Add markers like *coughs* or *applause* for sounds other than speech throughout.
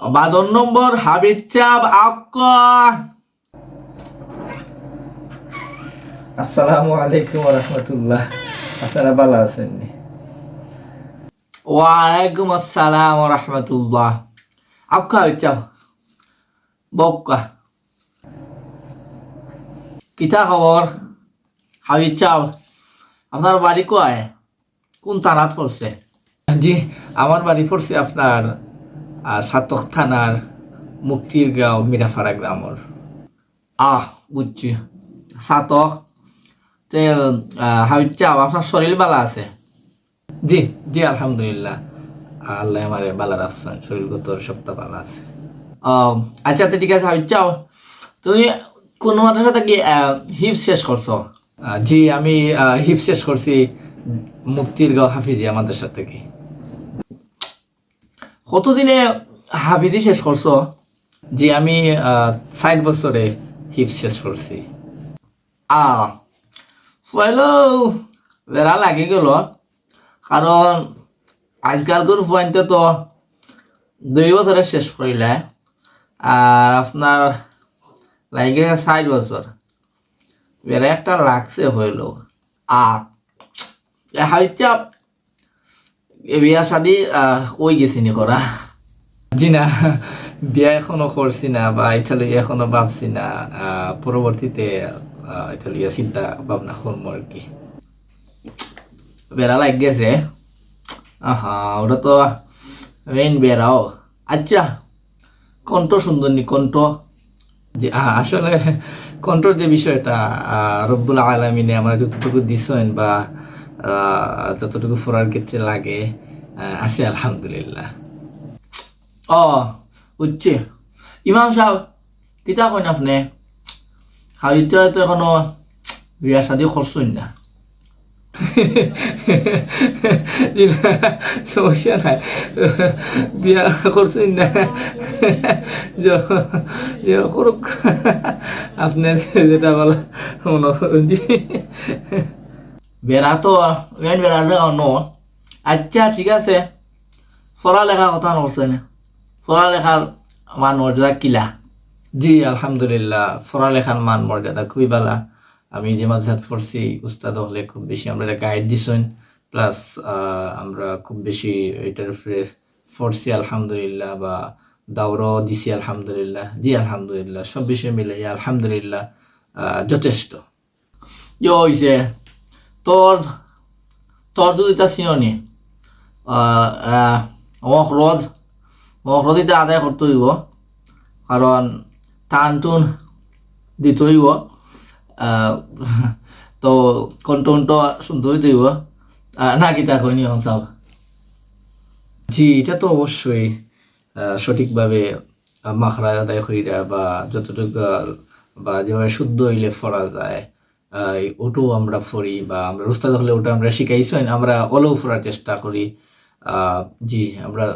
বাদন নম্বর হাবিব চাপ আসসালামু আলাইকুম রহমতুল্লাহ আপনারা ভালো আছেন নি? ওয়ালাইকুম আসসালাম রহমতুল্লাহ আক্কা হাবিব চাপ বক্কা। কিতা খবর? হাবিব চাপ আপনার বাড়ি কয়? কোন থানাত পড়ছে? জি আমার বাড়ি পড়ছে আপনার সাতক থানার মুক্তির গাঁও মিরাফাড়া গ্রামর। আহ, বুঝছি। সাতক, তে হাবিব চাপ আপনার শরীর বালা আছে? জি জি, আলহামদুলিল্লাহ। আল্লাহ আমার ভালো রাখছেন শরীরগত সপ্তাহ ভালো আছে। আচ্ছা তো ঠিক আছে, হাবিব চাও তুমি কোন মাদ্রাসা থেকে হিপ শেষ করছ? জি, আমি হিপ শেষ করছি মুক্তির গাঁও হাফিজি আমাদের সাথে থেকে। কতদিনে হাফিজি শেষ করছ? জি আমি ষাট বছরে হিপ শেষ করছি। পয়লো বেড়া লাগি গেল। কারণ আজকালকার পয়েন্টে তো দুই বছরে শেষ করিলে। আর আপনার লাগে ষাট বছর। বেড়া একটা লাগছে হইল। আহ হাইচাপ বিয়া শাদি ওই গেছিনি করা? জি না বিয়া এখনও করছি না বা এটা লইয়া এখনও ভাবছি না পরবর্তীতে এটা লইয়া চিন্তা ভাবনা করব আর কি। বেড়া লাগ গেছে? আহা ওটা তো মেইন বেড়াও আচ্ছা কণ্ঠ সুন্দর নি কণ্ঠ। যে আসলে কন্ট্রোল যে বিষয়টা আহ, রব্বুল আলমিনে আমরা যতটুকু দিছেন বা যতটুকু ফোরার ক্ষেত্রে লাগে আছে আলহামদুলিল্লাহ। ও বুঝছি ইমাম সাহেব কিতা কইন আপনি? হাইতে তো এখনও বিয়া শাদি করছই না? না, সমস্যা নাই। বিয়া করছেন না। করুক। আপনার যেটা বলা মনে করেন। জি। বেড়া তো মেইন বেড়া জায়গা ন আচ্ছা ঠিক আছে পড়ালেখা কথা নকরছেন পড়ালেখার মান মর্যাদা কিলা জি আলহামদুলিল্লাহ পড়ালেখার মান মর্যাদা খুবই ভালো আমি যে মাঝহাত পড়ছি উস্তাদ হলে খুব বেশি আমরা গাইড দিছেন প্লাস আমরা খুব বেশি এটার উপরে পড়ছি আলহামদুলিল্লাহ বা দাওরাও দিছি আলহামদুলিল্লাহ জি আলহামদুলিল্লাহ সব বিষয় মিলে আলহামদুলিল্লাহ যথেষ্ট ইয়ে হইছে তোর তোর যদি তা চিননি মকরজ মকরজ এটা আদায় করতে হইব কারণ টান টুন দিতে হইব তো কণ্ঠ শুনতে হইতে হইব না, কিতা কইনি হন সাহেব জি এটা তো অবশ্যই সঠিকভাবে মাখরা আদায় কইরা বা যতটুকু বা যেভাবে শুদ্ধ হইলে ফরা যায় ওটাও আমরা ফরি বা আমরা উস্তাদ হলে ওটা আমরা শিখাইছেন আমরা অলও ফরার চেষ্টা করি। জি, আমরা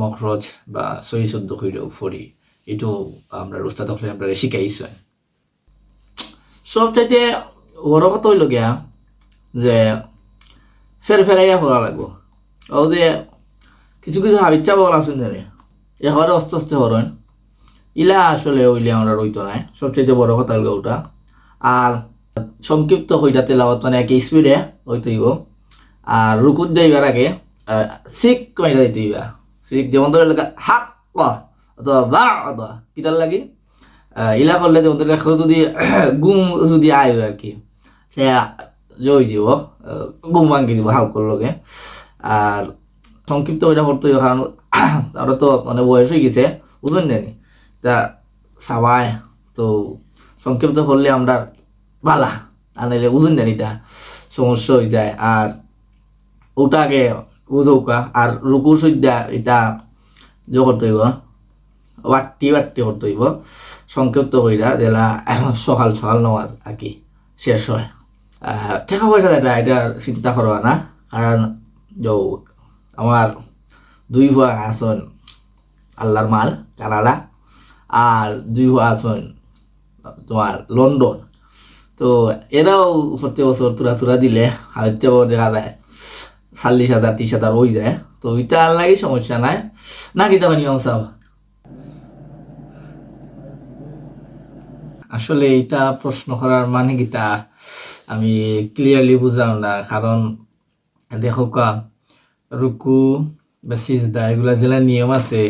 মখরজ বা সহি শুদ্ধ কইরেও ফরি এটাও আমরা উস্তাদ হলে আমরা শিখাইছেন সবচাইতে বড় কথা হইল গিয়া যে ফের ফেরাইয়া পড়া লাগবো। ও যে কিছু কিছু হাবিচ্ছা বল আছে জানে এ হরে অস্তে আস্তে হরণ ইলা আসলে ওইলে আমরা রইতো নাই। সবচাইতে বড় কথা হইল ওটা। আর সংক্ষিপ্ত হইটা তেলাওয়াত মানে একে স্পিডে হইতে হইব আর রুকুত যাইবার আগে শিখ কইরা দিতে হইবা শিখ যেমন ধরে লেখা হাক অথবা বা অথবা কিতার লাগি। ইলা করলে যেমন ধরে যদি *coughs* গুম যদি আয় আর কি সে জয় যাব গুম ভাঙ্গি দিব হালকর লগে। আর সংক্ষিপ্ত ওইটা করতে হইব কারণ আমরা তো মানে বয়স হয়ে গেছে বুঝলেন জানি তা সবাই তো সংক্ষিপ্ত করলে আমরা বালা আর নাইলে বুঝুন জানি তা, সমস্যা হয়ে যায়। আর ওটাকে বুঝৌকা আর রুকুর সজ্জা এটা যে করতে হইব বাট্টি বাট্টি করতে হইব সংক্ষিপ্ত যেলা এখন *laughs* সকাল সকাল নামাজ আর কি শেষ হয়। টাকা পয়সা এটা এটা চিন্তা করবা না, কারণ যৌ আমার দুই ভুয়া আসন আল্লাহর মাল, কানাডা, আর দুই ভুয়া আসন তোমার লন্ডন। তো এরাও প্রত্যেক বছর তুরা তুরা দিলে হয়তো দেখা যায় চাল্লিশ হাজার, ত্রিশ হাজার ওই যায়। তো ওইটা আর লাগে সমস্যা নাই। না কি তখন ইমাম সাহেব আসলে এটা প্রশ্ন করার মানে কিতা আমি ক্লিয়ারলি বুঝলাম না। কারণ দেখো কা, রুকু বা সিজদা এগুলা জেলা নিয়ম আছে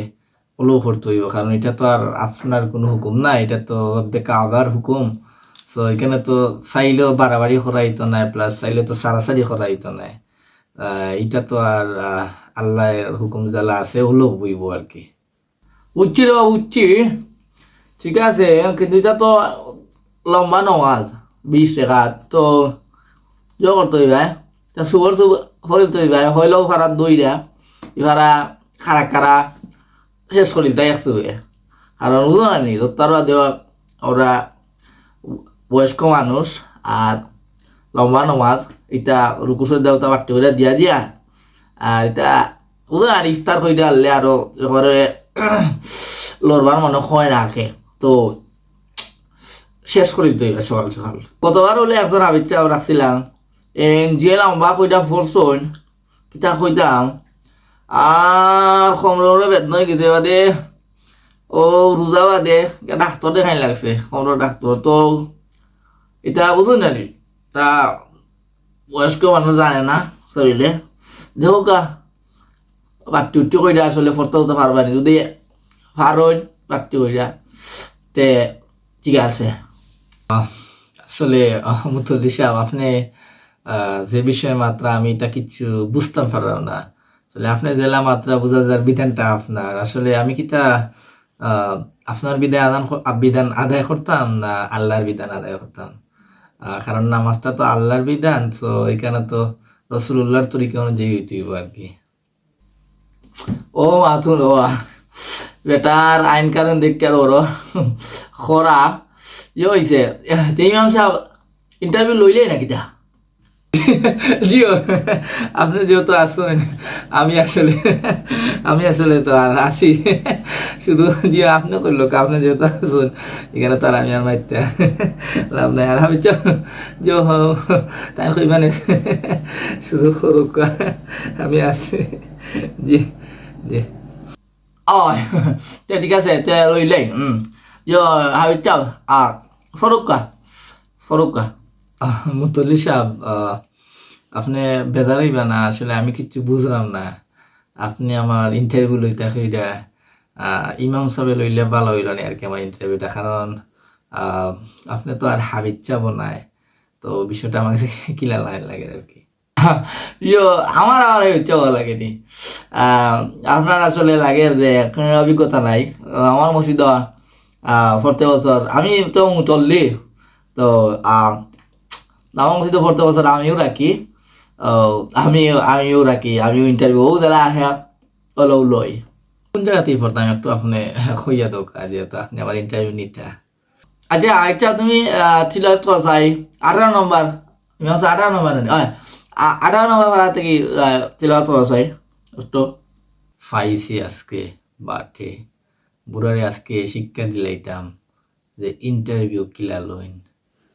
ওলো করতে হইব। কারণ এটা তো আর আপনার কোনো হুকুম না, এটা তো দেখা আবার হুকুম। তো এখানে তো চাইলেও বাড়াবাড়ি করাইতো নাই প্লাস চাইলেও তো সারাসারি করাইতো নাই। এটা তো আর আল্লাহর হুকুম জ্বালা আছে ওগুলো বইব আর কি। উচ্ছি রে উচ্ছি ঠিক আছে, কিন্তু এটা তো লম্বা নমাজ, বিশ টাকা তো ইয়ে করতে হইবে তা সুগর সুগর হরিতে হইবে হইলেও ভাড়া দইরা এভারা খারা খারা শেষ করিল, তাই একশো হইবে কারণ বুঝো না নি তারা দেওয়া, ওরা বয়স্ক মানুষ আর লম্বা নমাজ এটা রুকুসের দেওতা বাড়তে করে দিয়া দিয়া। আর এটা বুঝো না ইফতার কইটা আনলে আরও এবারে লড়বার মনে হয় না আগে তো শেষ করে দিতে হইবে সকাল সকাল কতবার হলে একজন আবিচ্ছা রাখছিলাম এন যে লম্বা কইটা ফোরছন কিতা কইতাম আর কমরে বেদনা হয়ে গেছে বাদে। ও রোজা বাদে। ডাক্তার দেখাই লাগছে। কমর ডাক্তার তো এটা বুঝুন না তা বয়স্ক মানুষ জানে না শরীরে দেখো কা, বাট্টি উঠতে কইরা আসলে ফটো তো পারবা নি যদি পারোন বাট্টি কইরা তে, ঠিক আছে। আসলে মুতুল সাহেব আপনি যে বিষয়ে মাত্রা আমি তা কিছু বুঝতাম পারলাম না। আসলে আপনি জেলা মাত্রা বোঝা যার বিধানটা আপনার আসলে আমি কি তা আপনার বিধান আদান বিধান আদায় করতাম না আল্লাহর বিধান আদায় করতাম কারণ নামাজটা তো আল্লাহর বিধান, তো এখানে তো রসুল্লাহর তরিকা অনুযায়ী হইতে হইব আর কি। ও মাথুন ও বেটার আইন কারণ দেখতে আর ওর খরা ইয়ে হয়েছে ইমাম সাহেব ইন্টারভিউ লইলেই নাকি তা? জিও আপনি যেহেতু আসুন আমি আসলে আমি আসলে তো আর আসি শুধু জি আপনি করল আপনি যেহেতু আসুন এখানে তো আর আমি আর মাইতে লাভ নাই। আর আমি যে তাই কইবানে শুধু করুক আমি আসি জি জি। ও তে ঠিক আছে, তে লইলে হুম ইয়ে হাবি চাও, আ ফরুক্কা ফরুক্কা মুতলি সাহেব আপনি বেদারই না, আসলে আমি কিছু বুঝলাম না। আপনি আমার ইন্টারভিউ লইতে হইরা ইমাম সাহেব লইলে ভালো হইল না আর কি আমার ইন্টারভিউটা কারণ আপনি তো আর হাবিজ চাবো নাই। তো বিষয়টা আমার কাছে *laughs* কিলা লাইন লাগে আর কি। *laughs* ইয়ো, আমার আর হচ্ছে ভালো লাগেনি। আপনার আসলে লাগে যে অভিজ্ঞতা নাই। আমার মসজিদ প্রত্যেক বছর, আমি তো মুতল্লি, তো আমার মসজিদ প্রত্যেক বছর আমিও রাখি আমি, আমিও রাখি আমিও ইন্টারভিউ ও দিলা আহে ওলো লই কোন জায়গাতেই পড়তাম একটু আপনি হইয়া দোক যেহেতু আপনি আমার ইন্টারভিউ নিতে। আচ্ছা আরেকটা তুমি ছিল তো চাই আঠারো নম্বর তুমি হচ্ছে আঠারো নম্বর আঠারো নম্বর ভাড়া থেকে ছিল তো চাই? একটু ফাইসি আজকে বাটে বুড়ারে আজকে শিক্ষা দিলাইতাম যে ইন্টারভিউ কিলা লইন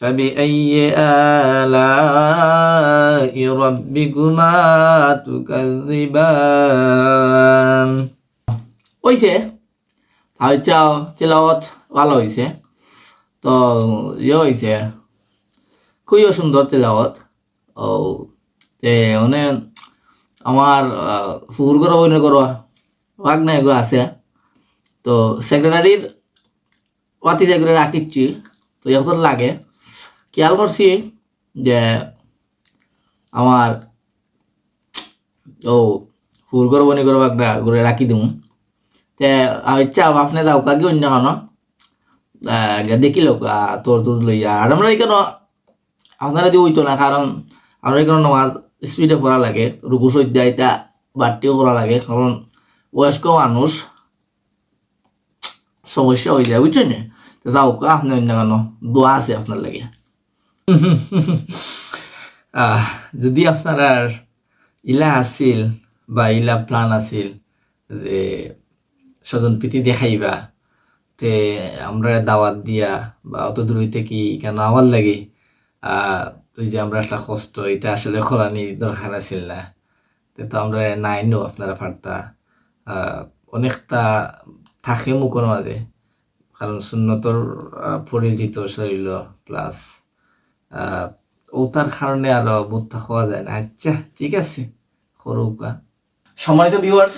فبأي آلاء ربكما تكذبان হয়েছে হয়তো চিলাওয়াত ভালো হয়েছে তো ইয়ে হয়েছে খুবই সুন্দর তেলাওয়াত ও তে মানে আমার ফুকুর করো বইনে করো ভাগ না এগো আছে তো সেক্রেটারির পাতি সেক্রেটারি রাখিচ্ছি তো এখন লাগে খেয়াল করছি যে আমার ও ফুল করব নি করব একটা করে রাখি দিম। তে চাও আপনি দাও, কাকি অন্য খানো দেখিল তোর তোর লইয়া আর আমরা এখানে আপনারা দিয়ে হইতো না, কারণ আমরা এখানে নামাজ স্পিডে পড়া লাগে, রুকু সজ্জা এটা বাড়তিও করা লাগে, কারণ বয়স্ক মানুষ সমস্যা হয়ে যায়, বুঝছেন? যাও আপনি অন্য কেন দোয়া আছে আপনার লাগে। *laughs* যদি আপনার ইলা আছিল বা ইলা প্ল্যান আছিল যে স্বজন প্রীতি দেখাইবা, তে আমরা দাওয়াত দিয়া বা অত দূর হইতে কি কেন আমার লাগে? ওই যে আমরা একটা কষ্ট, এটা আসলে খোলানি দরকার আছিল না। তে তো আমরা নাই নো আপনারা পারতা অনেকটা থাকে মুখের মাঝে। কারণ শূন্যতর পরিচিত শরীর প্লাস ও তার কারণে আরও বোধটা হওয়া যায় না। আচ্ছা ঠিক আছে করুকা সম্মানিত ভিউয়ার্স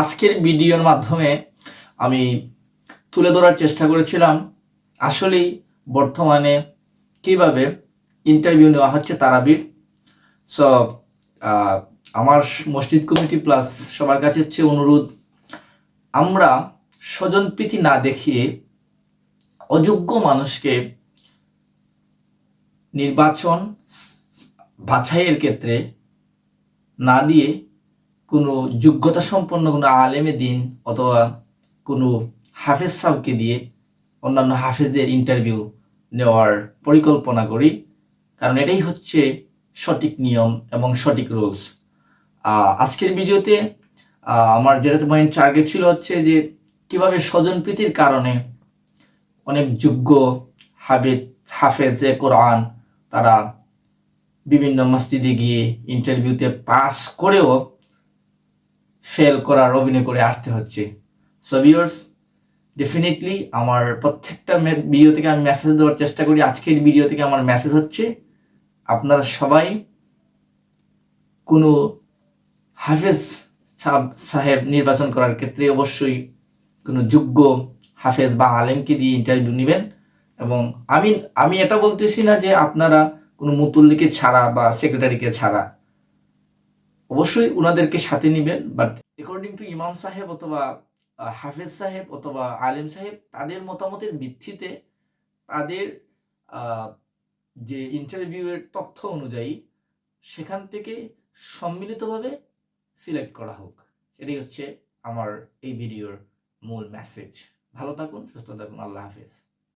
আজকের ভিডিওর মাধ্যমে আমি তুলে ধরার চেষ্টা করেছিলাম আসলেই বর্তমানে কীভাবে ইন্টারভিউ নেওয়া হচ্ছে তারাবির। সো আমার মসজিদ কমিটি প্লাস সবার কাছে হচ্ছে অনুরোধ, আমরা স্বজনপ্রীতি না দেখিয়ে অযোগ্য মানুষকে নির্বাচন বাছাইয়ের ক্ষেত্রে না দিয়ে কোনো যোগ্যতা সম্পন্ন কোনো আলেমে দিন অথবা কোনো হাফেজ সাহকে দিয়ে অন্যান্য হাফেজদের ইন্টারভিউ নেওয়ার পরিকল্পনা করি। কারণ এটাই হচ্ছে সঠিক নিয়ম এবং সঠিক রুলস আজকের ভিডিওতে আমার যেটা মাইন্ড টার্গেট ছিল হচ্ছে যে কীভাবে স্বজনপ্রীতির কারণে অনেক যোগ্য হাফেজ, হাফেজে কোরআন তারা বিভিন্ন মসজিদে গিয়ে ইন্টারভিউতে পাস করেও ফেল করার অভিনয় করে আসতে হচ্ছে। সো ভিউয়ার্স ডেফিনেটলি আমার প্রত্যেকটা ভিডিও থেকে আমি মেসেজ দেওয়ার চেষ্টা করি। আজকের ভিডিও থেকে আমার মেসেজ হচ্ছে, আপনারা সবাই কোনো হাফেজ সাহেব নির্বাচন করার ক্ষেত্রে অবশ্যই কোনো যোগ্য হাফেজ বা আলেমকে দিয়ে ইন্টারভিউ নেবেন। এবং আমি আমি এটা বলতেছি না যে আপনারা কোনো মুতুল্লিকে ছাড়া বা সেক্রেটারিকে ছাড়া। অবশ্যই ওনাদেরকে সাথে নেবেন বাট অ্যাকর্ডিং টু ইমাম সাহেব অথবা হাফেজ সাহেব অথবা আলেম সাহেব, তাদের মতামতের ভিত্তিতে তাদের যে ইন্টারভিউয়ের তথ্য অনুযায়ী সেখান থেকে সম্মিলিতভাবে সিলেক্ট করা হোক। এটাই হচ্ছে আমার এই ভিডিওর মূল মেসেজ ভালো থাকুন, সুস্থ থাকুন, আল্লাহ হাফেজ।